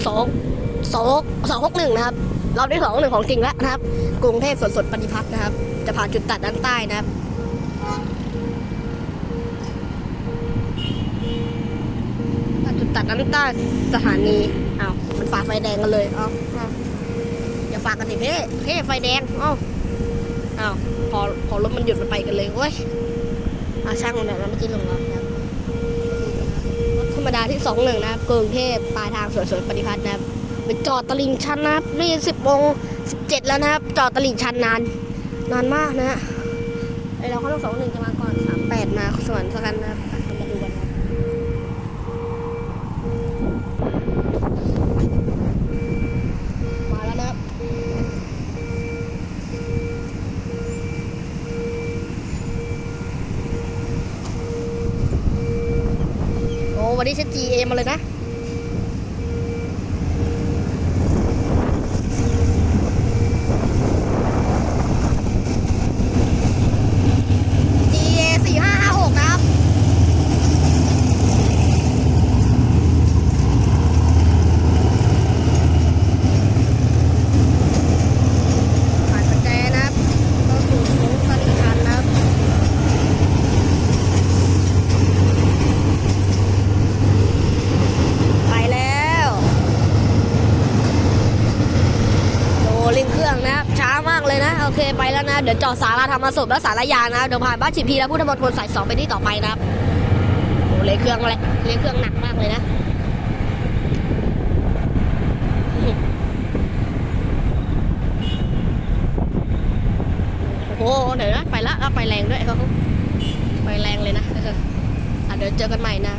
บสองสองสองหกหนึ่งนะครับรอบที่สองหนึ่งของจริงแล้วนะครับ กรุงเทพสวนสดปฏิพัฒน์นะครับ จะผ่านจุดตัดด้านใต้นะครับจุดตัดน้ำใต้สถานีอ้าวมันฝ่าไฟแดงกันเลยอ้าเอ้าอย่าฝากกันดิเพ่เพ่ไฟแดงอ้าอ้าวพอพอรถมันหยุดมันไปกันเลยเว้ยอาช่างมันแบบนั้นไม่กินลงแล้ว ดาที่สองหนึ่งนะครับกรุงเทพปลายทางสวนสวนปฏิพัฒน์นะครับไปจอดตลิ่งชันนะครับนี่สิบโมงสิบเจ็ดแล้วนะครับ จอดตลิ่งชันนาน นานมากนะฮะไอเราเข้าต้องสองหนึ่งจะมาก่อนสามแปดมาสวนสะครับอะมาดูกันนะครับ วันนี้เช้ GA มาเลยนะ นะช้ามากเลยนะ โอเคไปแล้วนะ เดี๋ยวจอดสาราธรรมศพและสารยานะ เดี๋ยวผ่านบ้านชิพีแล้วพุทธมณฑลสายสองไปที่ต่อไปนะโอ้เลยเครื่องมาเลยเลยเครื่องหนักมากเลยนะโอ้เดี๋ยวนะไปละไปแรงด้วยเขาไปแรงเลยนะเดี๋ยวเจอกันใหม่นะ